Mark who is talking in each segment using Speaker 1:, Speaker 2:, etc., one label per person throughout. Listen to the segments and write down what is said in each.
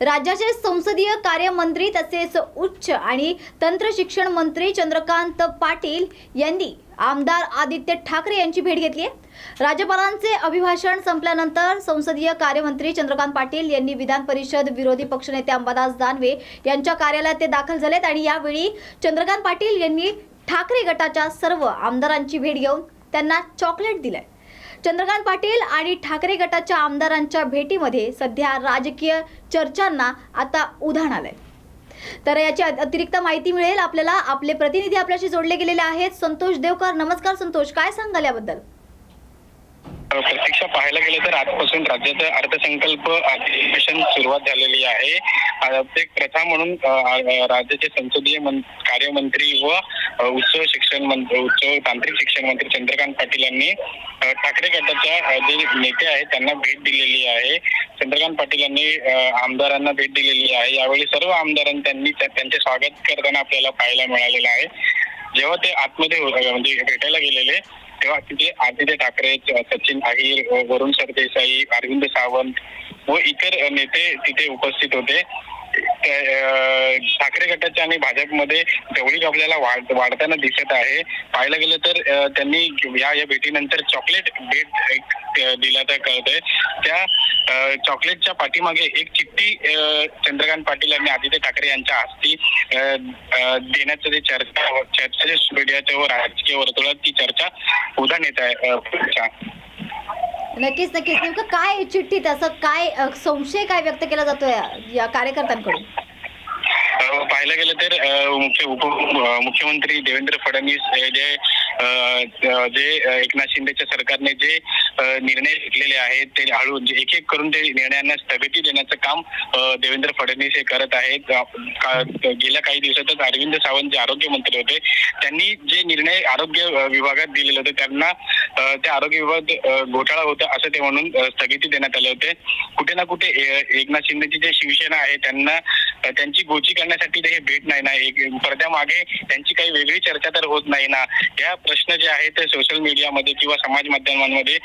Speaker 1: राज्याचे संसदीय कार्यमंत्री तसेच उच्च आणि तंत्र शिक्षण मंत्री चंद्रकांत पाटील यांनी आमदार आदित्य ठाकरे यांची भेट घेतली आहे. राज्यपालांचे अभिभाषण संपल्यानंतर संसदीय कार्यमंत्री चंद्रकांत पाटील यांनी विधान परिषद विरोधी पक्षनेते अंबादास दानवे यांच्या कार्यालयात ते दाखल झालेत आणि यावेळी चंद्रकांत पाटील यांनी ठाकरे गटाच्या सर्व आमदारांची भेट घेऊन त्यांना चॉकलेट दिलंय. चंद्रकांत पाटील आणि ठाकरे गटाच्या आमदारांच्या भेटीमध्ये सध्या राजकीय चर्चांना आता उधाण आलंय. तर याची अतिरिक्त माहिती मिळेल आपल्याला. आपले प्रतिनिधी आपल्याशी जोडले गेलेले आहेत. संतोष देवकर नमस्कार संतोष. काय सांगाल याबद्दल?
Speaker 2: प्रत्यक्ष पाहायला गेलं तर आजपासून राज्याचं अर्थसंकल्प अधिवेशन सुरुवात झालेली आहे. ते एक प्रथा म्हणून राज्याचे संसदीय कार्यमंत्री व उत्सव उच्च शिक्षण मंत्री उच्च तांत्रिक शिक्षण मंत्री चंद्रकांत पाटील यांनी ठाकरे गटाच्या जे नेते आहेत त्यांना भेट दिलेली आहे. चंद्रकांत पाटील यांनी आमदारांना भेट दिलेली आहे. यावेळी सर्व आमदारांनी त्यांनी त्या- त्यांचे स्वागत करताना आपल्याला पाहायला मिळालेलं आहे. जेव्हा ते आतमध्ये म्हणजे भेटायला गेलेले तेव्हा तिथे आदित्य ठाकरे सचिन अहिर वरुण सरदेसाई अरविंद सावंत व इतर नेते तिथे उपस्थित होते. ठाकरे गटाच्या आणि भाजपमध्ये जवळीक आपल्याला वाढ वाढताना दिसत आहे. पाहायला गेलं तर त्यांनी या या भेटीनंतर चॉकलेट भेट दिला तर कळतंय. त्या चॉकलेटच्या पाठीमागे एक चिठ्ठी चंद्रकांत पाटील आणि आदित्य ठाकरे यांच्या हस्ती देण्याचं जे चर्चा चर्चा जे मीडियाच्या व राजकीय वर्तुळात ती चर्चा उधाण येत आहे
Speaker 1: नक्कीच नक्कीच. नेमकं काय चिठ्ठीत असं काय संशय काय व्यक्त केला जातोय या कार्यकर्त्यांकडून?
Speaker 2: पाहायला गेलं तर मुख्य उप मुख्यमंत्री देवेंद्र फडणवीस जे जे एकनाथ शिंदेच्या सरकारने जे निर्णय घेतलेले आहेत ते हळू एक एक करून ते निर्णयांना स्थगिती देण्याचं काम देवेंद्र फडणवीस हे करत आहेत. गेल्या काही दिवसातच अरविंद सावंत जे आरोग्य मंत्री होते त्यांनी जे निर्णय आरोग्य विभागात दिलेले होते त्यांना त्या आरोग्य विभाग घोटाळा होता असं ते म्हणून स्थगिती देण्यात आले होते. कुठे ना कुठे एकनाथ शिंदेची जे शिवसेना आहे त्यांना त्यांची गोची करण्यासाठी हे भेट नाही ना एक पडद्यामागे त्यांची काही वेगळी चर्चा तर होत नाही ना. या प्रश्न जे आहेत ते सोशल मीडियामध्ये किंवा समाज माध्यमांमध्ये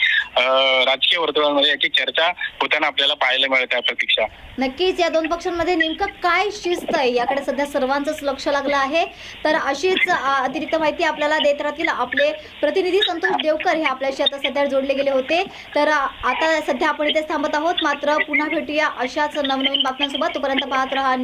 Speaker 2: राजकीय वर्तुळांमध्ये याची चर्चा होताना आपल्याला पाहायला मिळत आहे प्रतीक्षा.
Speaker 1: नक्कीच या दोन पक्षांमध्ये नेमकं काय शिस्त आहे? याकडे सध्या सर्वांचंच लक्ष लागलं आहे. तर अशीच अतिरिक्त माहिती आपल्याला देत राहतील आपले प्रतिनिधी संतोष देवकर हे आपल्याशी आता सध्या जोडले गेले होते. तर आता सध्या आपण इथे थांबत आहोत. मात्र पुन्हा भेटूया अशाच नवनवीन बातम्यांसोबत. तोपर्यंत पाहत राहा